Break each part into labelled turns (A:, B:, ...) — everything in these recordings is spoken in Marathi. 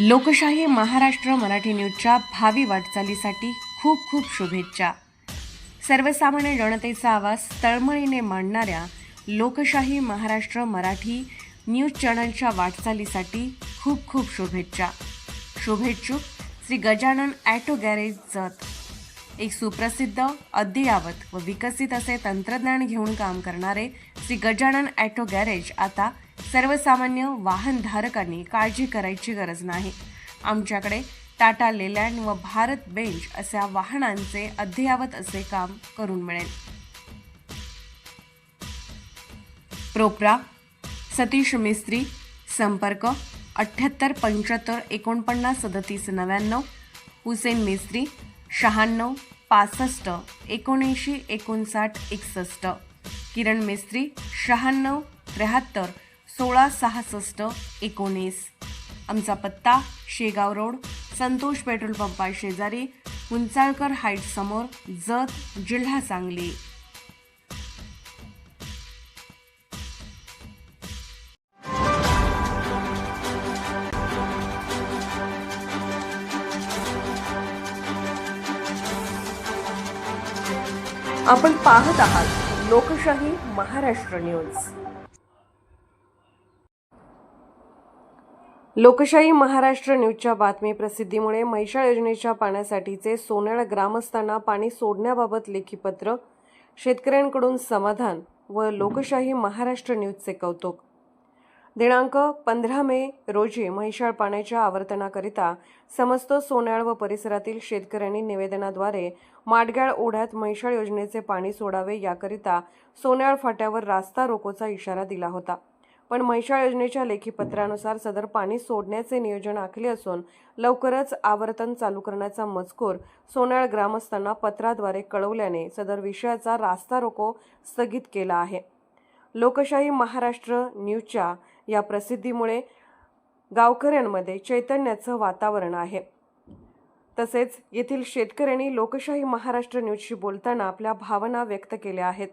A: लोकशाही महाराष्ट्र मराठी न्यूजच्या भावी वाटचालीसाठी खूप खूप शुभेच्छा. सर्वसामान्य जनतेचा आवाज तळमळीने मांडणाऱ्या लोकशाही महाराष्ट्र मराठी न्यूज चॅनलच्या वाटचालीसाठी खूप खूप शुभेच्छा. शुभेच्छुक श्री गजानन ॲटो गॅरेज जत. एक सुप्रसिद्ध अद्ययावत व विकसित असे तंत्रज्ञान घेऊन काम करणारे श्री गजानन ॲटो गॅरेज आता सर्वसामान्य वाहनधारकांनी काळजी करायची गरज नाही. आमच्याकडे टाटा लेलँड व भारत बेंच अशा वाहनांचे अद्ययावत असे काम करून मिळेल. प्रोप्रा सतीश मिस्त्री संपर्क अठ्ठ्याहत्तर पंच्याहत्तर एकोणपन्नास सदतीस नव्याण्णव हुसेन मिस्त्री शहाण्णव पासष्ट एकोणऐंशी एकोणसाठ एकसष्ट किरण मिस्त्री शहाण्णव त्र्याहत्तर सोळा सहासष्ट एकोणीस. आमचा पत्ता शेगाव रोड संतोष पेट्रोल पंपा शेजारी उंचाळकर हाईट समोर जत जिल्हा सांगली. आपण पाहत आहात लोकशाही महाराष्ट्र न्यूज. लोकशाही महाराष्ट्र न्यूजच्या बातमी प्रसिद्धीमुळे म्हैशाळ योजनेच्या पाण्यासाठीचे सोनेळ ग्रामस्थांना पाणी सोडण्याबाबत लेखी पत्र शेतकऱ्यांकडून समाधान व लोकशाही महाराष्ट्र न्यूजचे कौतुक. दिनांक पंधरा मे रोजी म्हैशाळ पाण्याच्या आवर्तनाकरिता समस्त सोन्याळ व परिसरातील शेतकऱ्यांनी निवेदनाद्वारे माडगाळ ओढ्यात म्हैशाळ योजनेचे पाणी सोडावे याकरिता सोन्याळ फाट्यावर रास्ता रोकोचा इशारा दिला होता. पण म्हैसाळ योजनेच्या लेखीपत्रानुसार सदर पाणी सोडण्याचे नियोजन आखले असून लवकरच आवर्तन चालू करण्याचा मजकूर सोन्याळ ग्रामस्थांना पत्राद्वारे कळवल्याने सदर विषयाचा रास्ता रोको स्थगित केला आहे. लोकशाही महाराष्ट्र न्यूजच्या या प्रसिद्धीमुळे गावकऱ्यांमध्ये चैतन्याचं वातावरण आहे. तसेच येथील शेतकऱ्यांनी लोकशाही महाराष्ट्र न्यूजशी बोलताना आपल्या भावना व्यक्त केल्या आहेत.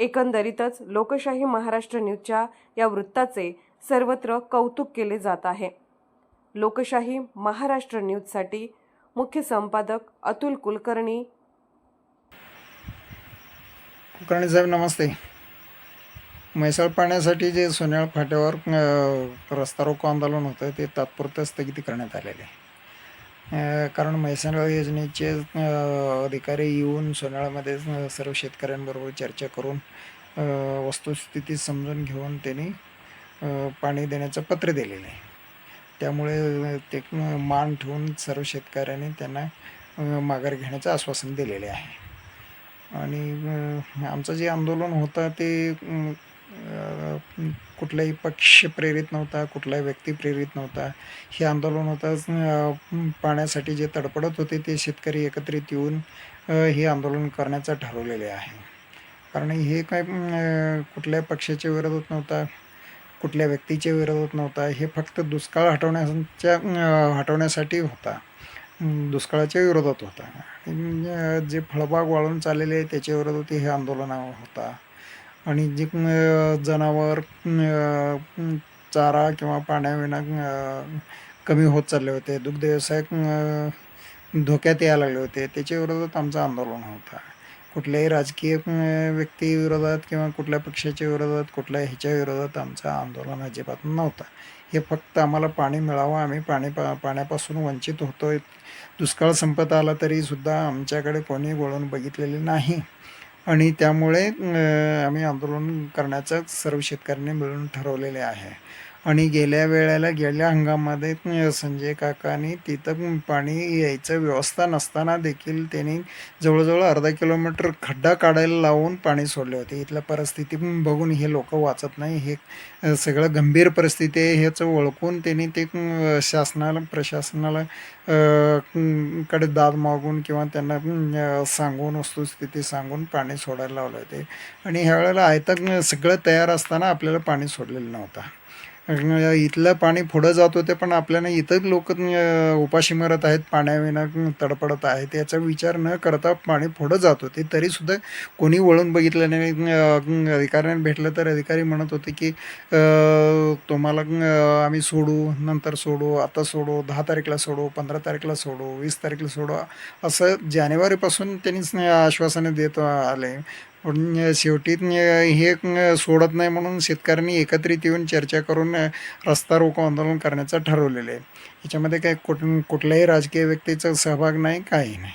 A: एकंदरीतच लोकशाही महाराष्ट्र न्यूजच्या या वृत्ताचे सर्वत्र कौतुक केले जात आहे. लोकशाही महाराष्ट्र न्यूजसाठी मुख्य संपादक अतुल कुलकर्णी.
B: कुलकर्णी साहेब नमस्ते. म्हैसाळ पाण्यासाठी जे सोन्याळ फाट्यावर रस्ता रोको आंदोलन होतं ते तात्पुरतं स्थगिती करण्यात आलेले आहे. कारण म्हैसनळ योजनेचे अधिकारी येऊन सोन्याळमध्ये सर्व शेतकऱ्यांबरोबर चर्चा करून वस्तुस्थिती समजून घेऊन त्यांनी पाणी देण्याचं पत्र दिलेलं आहे. त्यामुळे ते मान ठेवून सर्व शेतकऱ्यांनी त्यांना माघार घेण्याचं आश्वासन दिलेले आहे. आणि आमचं जे आंदोलन होतं ते कुठलाही पक्ष प्रेरित नव्हता कुठलाही व्यक्ती प्रेरित नव्हता. हे आंदोलन होतं पाण्यासाठी जे तडपडत होते ते शेतकरी एकत्रित येऊन हे आंदोलन करण्याचं ठरवलेले आहे. कारण हे काय कुठल्या पक्षाच्या विरोधात नव्हता कुठल्या व्यक्तीच्या विरोधात नव्हता हे फक्त दुष्काळ हटवण्याच्या हटवण्यासाठी होता. दुष्काळाच्या विरोधात होता. जे फळबाग वाळून चाललेले आहे त्याच्या विरोधात हे आंदोलन होता. आणि जे जनावर चारा किंवा पाण्याविना कमी होत चालले होते. दुग्ध व्यवसाय धोक्यात यायला लागले होते. त्याच्या विरोधात आमचं आंदोलन होतं कुठल्याही राजकीय व्यक्ती व्यक्तीविरोधात किंवा कुठल्या पक्षाच्या विरोधात कुठल्या ह्याच्या विरोधात आमचं आंदोलन अजिबात नव्हतं. हे फक्त आम्हाला पाणी मिळावं. आम्ही पाणी पा पाण्यापासून वंचित होतोय. दुष्काळ संपत आला तरीसुद्धा आमच्याकडे कोणी वळून बघितलेले नाही. आणि त्यामुळे आम्ही आंदोलन करण्याचं सर्व शेतकऱ्यांनी मिळून ठरवलेले आहे. आणि गेल्या वेळेला गेल्या हंगामामध्ये संजय काकांनी तिथं पाणी यायचं व्यवस्था नसताना देखील त्यांनी जवळजवळ अर्धा किलोमीटर खड्डा काढायला लावून पाणी सोडले होते. इथल्या परिस्थिती बघून हे लोक वाचत नाही. हे सगळं गंभीर परिस्थिती आहे. ह्याचं ओळखून त्यांनी ते शासनाला प्रशासनाला कडे दाद मागून किंवा त्यांना सांगून वस्तुस्थिती सांगून पाणी सोडायला लावलं होते. आणि ह्या वेळेला सगळं तयार असताना आपल्याला पाणी सोडलेलं नव्हतं. इथलं पाणी पुढं जात होते पण आपल्याला इथं लोक उपाशी मरत आहेत पाण्याविना तडपडत आहेत याचा विचार न करता पाणी पुढं जात होते. तरीसुद्धा कोणी वळून बघितलं नाही. अधिकाऱ्यांनी अधिकाऱ्यांना भेटलं तर अधिकारी म्हणत होते की तुम्हाला आम्ही सोडू नंतर सोडू आता सोडू दहा तारीखला सोडू पंधरा तारीखला सोडू वीस तारीखला सोडू असं जानेवारीपासून त्यांनी आश्वासने देत आले. पण शेवटी हे सोडत नाही म्हणून शेतकऱ्यांनी एकत्रित येऊन चर्चा करून रस्ता रोको आंदोलन करण्याचं ठरवलेलं आहे. याच्यामध्ये काय कुठ कुठल्याही राजकीय व्यक्तीचा सहभाग नाही काही नाही.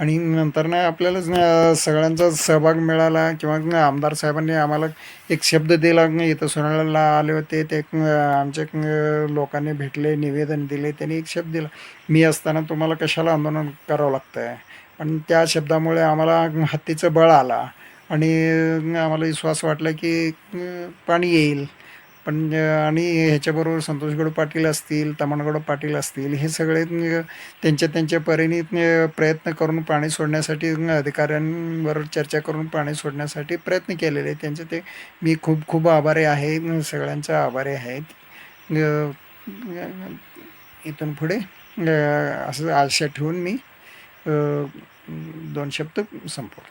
B: आणि नंतर ना आपल्याला सगळ्यांचा सहभाग मिळाला किंवा आमदार साहेबांनी आम्हाला एक शब्द दिला इथं सोनाळ्याला आले होते ते आमच्या लोकांनी भेटले निवेदन दिले त्यांनी एक शब्द दिला मी असताना तुम्हाला कशाला आंदोलन करावं लागतं आहे पण त्या शब्दामुळे आम्हाला हत्तीचं बळ आला. आणि आम्हाला विश्वास वाटला की पाणी येईल. पण आणि ह्याच्याबरोबर संतोषगड पाटील असतील तमणगड पाटील असतील हे सगळे त्यांच्या त्यांच्या परीने प्रयत्न करून पाणी सोडण्यासाठी अधिकाऱ्यांबरोबर चर्चा करून पाणी सोडण्यासाठी प्रयत्न केलेले आहेत. त्यांचे ते मी खूप खूप आभारी आहे. सगळ्यांचा आभारी आहेत इथून पुढे असं आशा ठेवून मी दोन शब्द संपवतो.